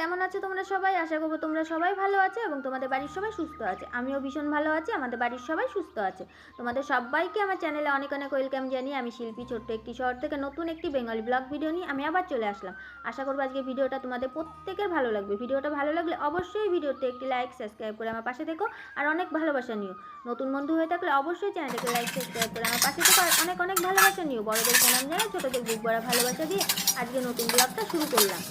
কেমন আছো তোমরা সবাই? আশা করব তোমরা সবাই ভালো আছো এবং তোমাদের বাড়ির সবাই সুস্থ আছে। আমিও ভীষণ ভালো আছি, আমাদের বাড়ির সবাই সুস্থ আছে। তোমাদের সবাইকে আমার চ্যানেলে অনেক অনেক ওয়েলকাম জানিয়ে আমি শিল্পী ছোট্ট একটি শহর থেকে নতুন একটি বেঙ্গলি ব্লগ ভিডিও নিয়ে আমি আবার চলে আসলাম। আশা করব আজকে ভিডিওটা তোমাদের প্রত্যেকের ভালো লাগবে। ভিডিওটা ভালো লাগলে অবশ্যই ভিডিওতে একটি লাইক সাবস্ক্রাইব করে আমার পাশে থেকো আর অনেক ভালোবাসা নিও। নতুন বন্ধু হয়ে থাকলে অবশ্যই চ্যানেলটাকে লাইক সাবস্ক্রাইব করে আমার পাশে থেকো আর অনেক অনেক ভালোবাসা নিও। বড়দের প্রণাম জানাই ছোটোদের বুক বড়া ভালোবাসা দিয়ে আজকে নতুন ব্লগটা শুরু করলাম।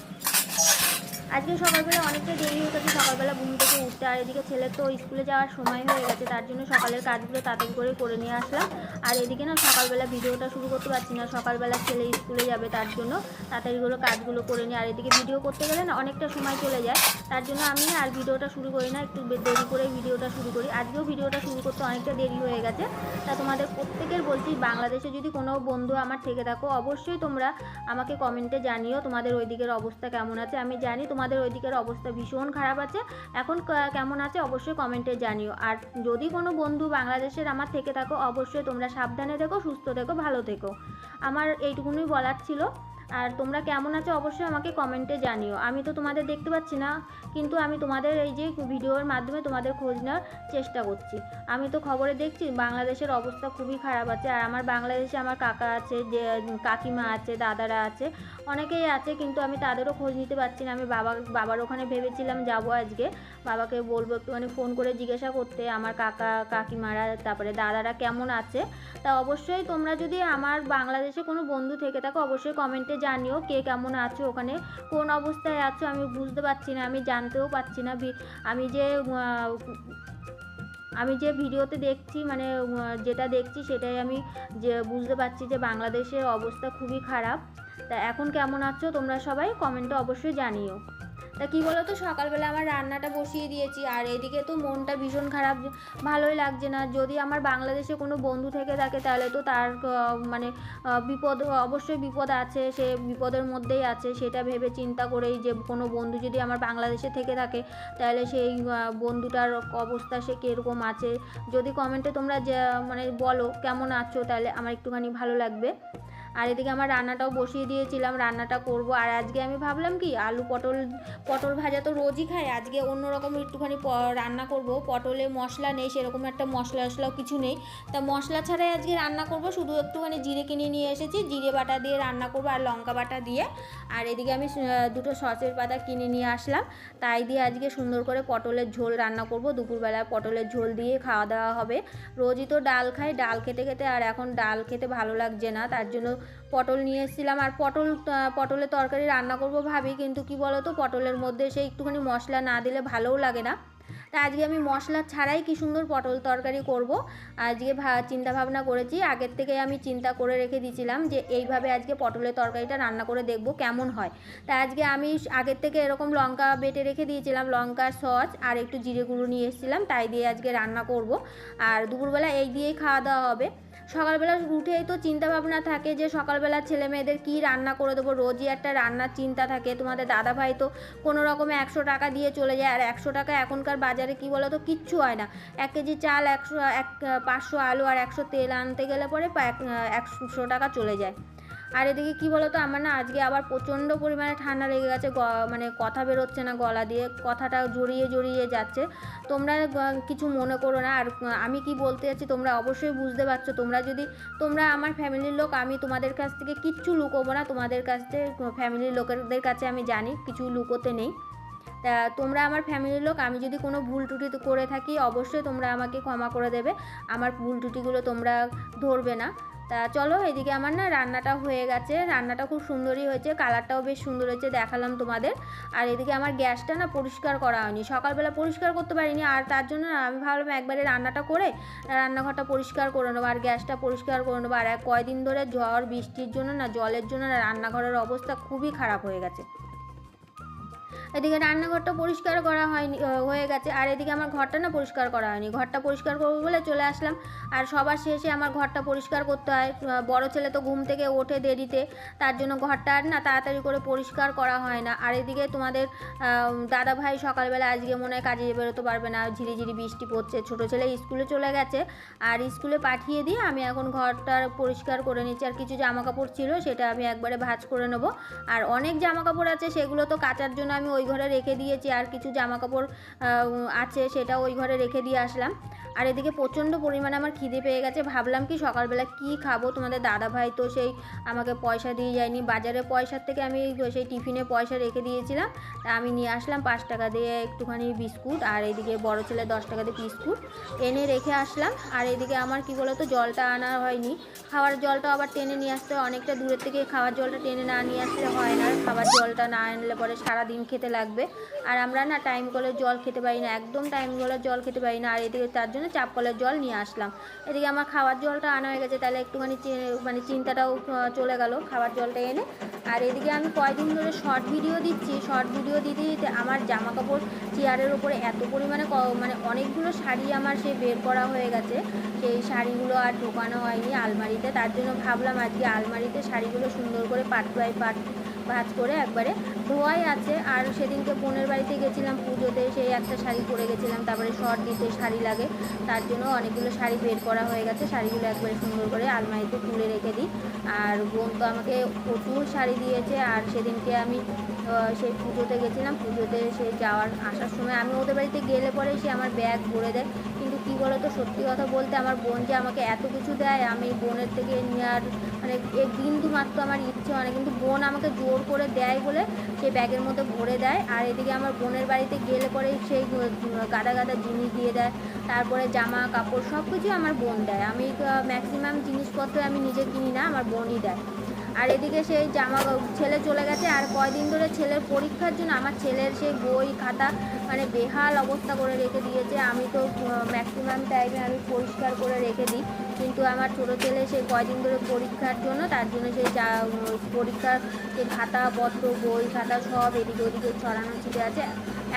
আজকে সকালবেলা অনেকটা দেরি হয়ে গেছে, সকালবেলা ঘুম থেকে উঠতে। আর এদিকে ছেলের তো স্কুলে যাওয়ার সময় হয়ে গেছে, তার জন্য সকালের কাজগুলো তাড়াতাড়ি করে করে নিয়ে আসলাম। আর এদিকে না সকালবেলা ভিডিওটা শুরু করতে পারছি না, সকালবেলা ছেলে স্কুলে যাবে তার জন্য তাড়াতাড়ি করে কাজগুলো করে নিই আর এদিকে ভিডিও করতে গেলে না অনেকটা সময় চলে যায়, তার জন্য আমি আর ভিডিওটা শুরু করি না, একটু দেরি করে ভিডিওটা শুরু করি। আজকেও ভিডিওটা শুরু করতে অনেকটা দেরি হয়ে গেছে। তা তোমাদের প্রত্যেকের বলছি, বাংলাদেশে যদি কোনো বন্ধু আমার থেকে থাকো, অবশ্যই তোমরা আমাকে কমেন্টে জানিও তোমাদের ওই দিকের অবস্থা কেমন আছে। আমি জানি তোমাদের ওইদিকের অবস্থা ভীষণ খারাপ আছে। এখন কেমন আছে অবশ্যই কমেন্টে জানিও। আর যদি কোনো বন্ধু বাংলাদেশের আমার থেকে থাকো, অবশ্যই তোমরা সাবধানে থেকো, সুস্থ থেকো, ভালো থেকো। আমার এইটুকুনই বলার ছিল। আর তোমরা কেমন আছো অবশ্যই আমাকে কমেন্টে জানিও। আমি তো তোমাদের দেখতে পাচ্ছি না, কিন্তু আমি তোমাদের এই যে ভিডিওর মাধ্যমে তোমাদের খোঁজ নেওয়ার চেষ্টা করছি। আমি তো খবরে দেখছি বাংলাদেশের অবস্থা খুবই খারাপ আছে, আর আমার বাংলাদেশে আমার কাকা আছে, যে, কাকিমা আছে, দাদারা আছে, অনেকেই আছে, কিন্তু আমি তাদেরও খোঁজ নিতে পারছি না। আমি বাবা, বাবার ওখানে ভেবেছিলাম যাব আজকে, বাবাকে বলব একটুখানি ফোন করে জিজ্ঞাসা করতে, আমার কাকা, কাকিমারা, তারপরে দাদারা কেমন আছে? তা অবশ্যই তোমরা যদি আমার বাংলাদেশে কোনো বন্ধু থেকে থাকো, অবশ্যই কমেন্টে জানিও কে কেমন আছো, ওখানে কোন অবস্থায় আছো আমি বুঝতে পারছি না, আমি জানতেও পারছি না। আমি যে আমি যে ভিডিওতে দেখছি মানে যেটা দেখছি সেটাই আমি যে, বুঝতে পারছি যে বাংলাদেশের অবস্থা খুবই খারাপ। তা এখন কেমন আছো, তোমরা সবাই কমেন্টে অবশ্যই জানিও। তা কী বলো তো সকালবেলা আমার রান্নাটা বসিয়ে দিয়েছি, আর এদিকে তো মনটা ভীষণ খারাপ, ভালোই লাগছে না। যদি আমার বাংলাদেশে কোনো বন্ধু থেকে থাকে, তাহলে তো তার মানে বিপদ, অবশ্যই বিপদ আছে, সে বিপদের মধ্যেই আছে, সেটা ভেবে চিন্তা করেই যে কোনো বন্ধু যদি আমার বাংলাদেশে থেকে থাকে, তাহলে সেই বন্ধুটার অবস্থা সে কীরকম আছে? যদি কমেন্টে তোমরা মানে বলো, কেমন আছো, তাহলে আমার একটুখানি ভালো লাগবে। আর এদিকে আমার রান্নাটাও বসিয়ে দিয়েছিলাম, রান্নাটা করব। আর আজকে আমি ভাবলাম কি, আলু পটল পটল ভাজা তো রোজই খাই, আজকে অন্যরকম একটুখানি রান্না করব। পটলে মশলা নেই, সেরকম একটা মশলা টশলাও কিছু নেই। তা মশলা ছাড়াই আজকে রান্না করব, শুধু একটুখানি জিরে কিনে নিয়ে এসেছি, জিরে বাটা দিয়ে রান্না করব আর লঙ্কা বাটা দিয়ে। আর এদিকে আমি দুটো সসের পাতা কিনে নিয়ে আসলাম। তাই দিয়ে আজকে সুন্দর করে পটলের ঝোল রান্না করব। দুপুরবেলা পটলের ঝোল দিয়ে খাওয়া দাওয়া হবে। রোজই তো ডাল খাই, ডাল খেতে খেতে আর এখন ডাল খেতে ভালো লাগছে না, তার জন্য পটল নিয়ে এসেছিলাম। আর পটল পটলের তরকারি রান্না করব ভাবি, কিন্তু কি বলো তো পটলের মধ্যে সেই একটুখানি মশলা না দিলে ভালোও লাগে না। তা আজকে আমি মশলা ছাড়াই কি সুন্দর পটল তরকারি করব। আজকে চিন্তা ভাবনা করেছি, আগের থেকে আমি চিন্তা করে রেখে দিয়েছিলাম যে এইভাবে আজকে পটলের তরকারিটা রান্না করে দেখব কেমন হয়। তা আজকে আমি আগের থেকে এরকম লঙ্কা বেটে রেখে দিয়েছিলাম, লঙ্কা, সস, আর একটু জিরে গুঁড়ো নিয়ে এসেছিলাম, তাই দিয়ে আজকে রান্না করব। আর দুপুরবেলা এই দিয়েই খাওয়া দাওয়া হবে। সকালবেলা উঠেই তো চিন্তা ভাবনা থাকে যে সকালবেলা ছেলে মেয়েদের কী রান্না করে দেবো? রোজই একটা রান্নার চিন্তা থাকে। তোমাদের দাদা ভাই তো কোনো রকমে একশো টাকা দিয়ে চলে যায়। আর একশো টাকা এখনকার বাজারে কি বলো তো কিচ্ছু হয় না। এক কেজি চাল একশো, এক, পাঁচশো আলু আর একশো তেল আনতে গেলে পরে এক- একশো টাকা চলে যায়। আর এদিকে কি বলতো, আমার না আজকে আবার প্রচণ্ড পরিমাণে ঠান্ডা লেগে গেছে মানে কথা বেরোচ্ছে না গলা দিয়ে, কথাটা জড়িয়ে জড়িয়ে যাচ্ছে। তোমরা কিছু মনে করো না। আর আমি কি বলতে যাচ্ছি তোমরা অবশ্যই বুঝতে পারছ। তোমরা যদি, তোমরা আমার ফ্যামিলির লোক, আমি তোমাদের কাছ থেকে কিচ্ছু লুকোবো না। তোমাদের কাছ থেকে, ফ্যামিলির লোকেদের কাছে আমি জানি, কিছু লুকোতে নেই। তা তোমরা আমার ফ্যামিলির লোক, আমি যদি কোনো ভুল টুটি করে থাকি, অবশ্যই তোমরা আমাকে ক্ষমা করে দেবে। আমার ভুল টুটিগুলো তোমরা ধরবে না। তা চলো এদিকে আমার না রান্নাটা হয়ে গেছে। রান্নাটা খুব সুন্দরই হয়েছে, কালারটাও বেশ সুন্দর হয়েছে, দেখালাম তোমাদের। আর এদিকে আমার গ্যাসটা না পরিষ্কার করা হয়নি, সকালবেলা পরিষ্কার করতে পারিনি। আর তার জন্য আমি ভাবলাম একবারে রান্নাটা করে রান্নাঘরটা পরিষ্কার করে নেব, আর গ্যাসটা পরিষ্কার করে নেব। আর এক কয়দিন ধরে ঝড়, বৃষ্টির জন্য না জলের জন্য না রান্নাঘরের অবস্থা খুবই খারাপ হয়ে গেছে। এদিকে রান্নাঘরটা পরিষ্কার করা হয়নি হয়ে গেছে। আর এদিকে আমার ঘরটা না পরিষ্কার করা হয়নি। ঘরটা পরিষ্কার করব বলে চলে আসলাম। আর সবার শেষে আমার ঘরটা পরিষ্কার করতে হয়। বড় ছেলে তো ঘুম থেকে ওঠে দেরিতে। তার জন্য ঘরটা আর না তাড়াতাড়ি করে পরিষ্কার করা হয় না। আর এদিকে তোমাদের দাদা ভাই সকালবেলা আজকে মনে হয় কাজে বেরোতে পারবে না। ঝিরিঝিরি বৃষ্টি পড়ছে। ছোটো ছেলে স্কুলে চলে গেছে। আর স্কুলে পাঠিয়ে দিয়ে আমি এখন ঘরটা পরিষ্কার করে নিচ্ছি। আর কিছু জামা কাপড় ছিল সেটা আমি একবারে ভাজ করে নেব। আর অনেক জামা কাপড় আছে, সেগুলো তো কাচার জন্য আমি ওই ওই ঘরে রেখে দিয়েছি, আর কিছু জামা কাপড় আছে সেটা ওই ঘরে রেখে দিয়ে আসলাম। আর এদিকে প্রচণ্ড পরিমাণে আমার খিদে পেয়ে গেছে, ভাবলাম কি সকালবেলা কি খাব? তোমাদের দাদা ভাই তো সেই আমাকে পয়সা দিয়ে যায়নি। বাজারে পয়সার থেকে আমি সেই টিফিনে পয়সা রেখে দিয়েছিলাম, তা আমি নিয়ে আসলাম পাঁচ টাকা দিয়ে একটুখানি বিস্কুট, আর এদিকে বড় ছেলে দশ টাকা দিয়ে বিস্কুট এনে রেখে আসলাম। আর এদিকে আমার কি বলতো, জলটা আনা হয়নি। খাওয়ার জলটা আবার টেনে নিয়ে আসতে অনেকটা দূরের থেকে খাওয়ার জলটা টেনে না নিয়ে আসলে হয় না খাবার জলটা না আনলে পরে সারাদিন খেতে লাগবে। আর আমরা না টাইম কলের জল খেতে পারি না, একদম টাইম কলের জল খেতে পারি না। আর এদিকে তার জন্য চাপ কলের জল নিয়ে আসলাম। এদিকে আমার খাওয়ার জলটা আনা হয়ে গেছে, তাহলে একটুখানি মানে চিন্তাটাও চলে গেল খাওয়ার জলটা এনে। আর এদিকে আমি কয়দিন ধরে শর্ট ভিডিও দিচ্ছি। শর্ট ভিডিও দিতে দিতে আমার জামা কাপড় চেয়ারের ওপরে এত পরিমাণে মানে অনেকগুলো শাড়ি আমার সে বের করা হয়ে গেছে। সেই শাড়িগুলো আর ঢোকানো হয়নি আলমারিতে। তার জন্য ভাবলাম আজকে আলমারিতে শাড়িগুলো সুন্দর করে পাট বাই পাট ভাজ করে একবারে ধোয়াই আছে। আর সেদিনকে বোনের বাড়িতে গেছিলাম পুজোতে, সেই একটা শাড়ি পরে গেছিলাম, তারপরে শর্ট দিতে শাড়ি লাগে। তার জন্য অনেকগুলো শাড়ি বের করা হয়ে গেছে, শাড়িগুলো একবারে সুন্দর করে আলমারিতে তুলে রেখে দিই। আর বোন তো আমাকে প্রচুর শাড়ি দিয়েছে, আর সেদিনকে আমি সেই পুজোতে গেছিলাম। পুজোতে সে যাওয়ার আসার সময় আমি ওদের বাড়িতে গেলে পরে সে আমার ব্যাগ ভরে দেয়। কিন্তু কী বলো তো সত্যি কথা বলতে আমার বোন যে আমাকে এত কিছু দেয়, আমি বোনের থেকে নেওয়ার মানে এক বিন্দু মাত্র আমার ইচ্ছে হয় না কিন্তু বোন আমাকে জোর করে দেয় বলে সেই ব্যাগের মধ্যে ভরে দেয়। আর এদিকে আমার বোনের বাড়িতে গেলে পরে সেই গাদা গাদা জিনিস দিয়ে দেয়। তারপরে জামা, কাপড় সব কিছু আমার বোন দেয়। আমি ম্যাক্সিমাম জিনিসপত্র আমি নিজে কিনি না, আমার বোনই দেয়। আর এদিকে সেই জামা, ছেলে চলে গেছে। আর কয়দিন ধরে ছেলের পরীক্ষার জন্য আমার ছেলের সেই বই, খাতা মানে বেহাল অবস্থা করে রেখে দিয়েছে। আমি তো ম্যাক্সিমাম টাইমে আমি পরিষ্কার করে রেখে দিই। কিন্তু আমার ছোটো ছেলে সেই কয়দিন ধরে পরীক্ষার জন্য, তার জন্য সেই যা পরীক্ষার যে খাতা পত্র বই, খাতা সব এদিকে ওদিকে ছড়ানো ছিটে আছে।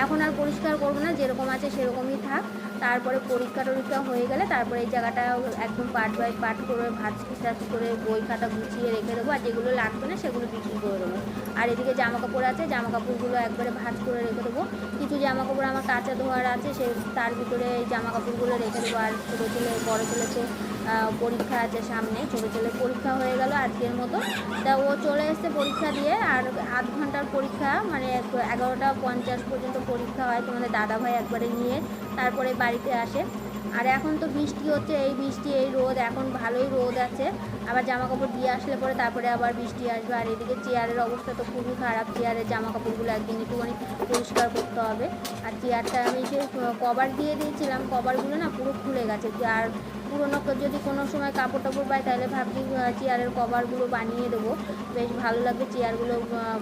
এখন আর পরিষ্কার করব না, যেরকম আছে সেরকমই থাক। তারপরে পরীক্ষা টরীক্ষা হয়ে গেলে তারপরে এই জায়গাটা একদম পার্ট বাই পার্ট করে, ভাজ টাজ করে বই, খাতা গুছিয়ে রেখে দেবো। আর যেগুলো লাগবে না, সেগুলো বিক্রি করে দেবো। আর এদিকে জামা কাপড় আছে জামা কাপড়গুলো একবারে ভাজ করে রেখে দেবো। কিছু জামা কাপড় আমার কাঁচা ধোয়ার আছে, সে তার ভিতরে এই জামা কাপড়গুলো রেখে দেবো। আর ছোটো ছেলে, বড়ো ছেলে তো পরীক্ষা আছে সামনে। ছোটো ছেলে পরীক্ষা হয়ে গেল আজকের মতো। তা ও চলে এসছে পরীক্ষা দিয়ে, আর আধ ঘণ্টার পরীক্ষা মানে এগারোটা পঞ্চাশ পর্যন্ত পরীক্ষা হয় তোমাদের দাদা ভাই একবারে নিয়ে, তারপরে বাড়িতে আসে। আর এখন তো বৃষ্টি হচ্ছে, এই বৃষ্টি, এই রোদ, এখন ভালোই রোদ আছে। আবার জামা কাপড় দিয়ে আসলে পরে তারপরে আবার বৃষ্টি আসবে। আর এদিকে চেয়ারের অবস্থা তো খুবই খারাপ চেয়ারের জামা কাপড়গুলো একদিন একটুখানি পরিষ্কার করতে হবে। আর চেয়ারটা আমি যে কভার দিয়ে দিয়েছিলাম, কভারগুলো না পুরো খুলে গেছে। আর পুরোনো যদি কোনো সময় কাপড় টাপড় পাই, তাহলে ভাবছি চেয়ারের কভারগুলো বানিয়ে দেবো। বেশ ভালো লাগবে চেয়ারগুলো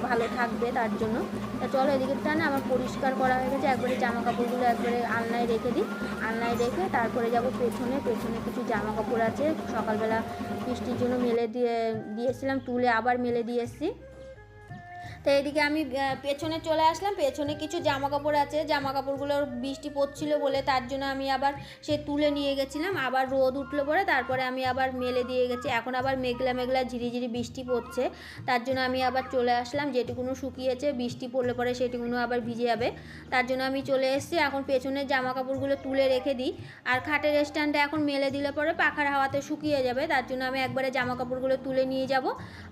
ভালো থাকবে তার জন্য। তা চলো এদিকেরটা না আমার পরিষ্কার করা হয়ে গেছে। একবারে জামা কাপড়গুলো একবারে আলনায় রেখে দিই। আলনায় রেখে তারপরে যাব পেছনে। পেছনে কিছু জামা কাপড় আছে। সকালবেলা বৃষ্টির জন্য মেলে দিয়ে, দিয়েছিলাম, তুলে আবার মেলে দিয়ে এসেছি। তো এদিকে আমি পেছনে চলে আসলাম। পেছনে কিছু জামা কাপড় আছে। জামা কাপড়গুলো বৃষ্টি পড়ছিল বলে তার জন্য আমি আবার সে তুলে নিয়ে গেছিলাম। আবার রোদ উঠল পরে তারপরে আমি আবার মেলে দিয়ে গেছি। এখন আবার মেঘলা মেঘলা ঝিরিঝিরি বৃষ্টি পড়ছে। তার জন্য আমি আবার চলে আসলাম। যেটুকুনো শুকিয়েছে, বৃষ্টি পড়লে পরে সেটুকুনো আবার ভিজে যাবে। তার জন্য আমি চলে এসেছি। এখন পেছনের জামা কাপড়গুলো তুলে রেখে দিই। আর খাটের স্ট্যান্ডে এখন মেলে দিলে পরে পাখার হাওয়াতে শুকিয়ে যাবে। তার জন্য আমি একবারে জামা কাপড়গুলো তুলে নিয়ে যাব।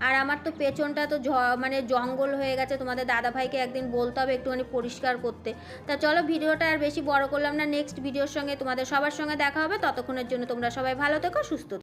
আর আমার তো পেছনটা তো মানে জঙ্গল হয়ে গেছে, তোমাদের দাদা ভাইকে একদিন বলতে হবে একটুখানি পরিষ্কার করতে তা চলো ভিডিওটা আর বেশি বড় করলাম না নেক্সট ভিডিওর সঙ্গে তোমাদের সবার সঙ্গে দেখা হবে, ততক্ষণের জন্য তোমরা সবাই ভালো থেকো, সুস্থ।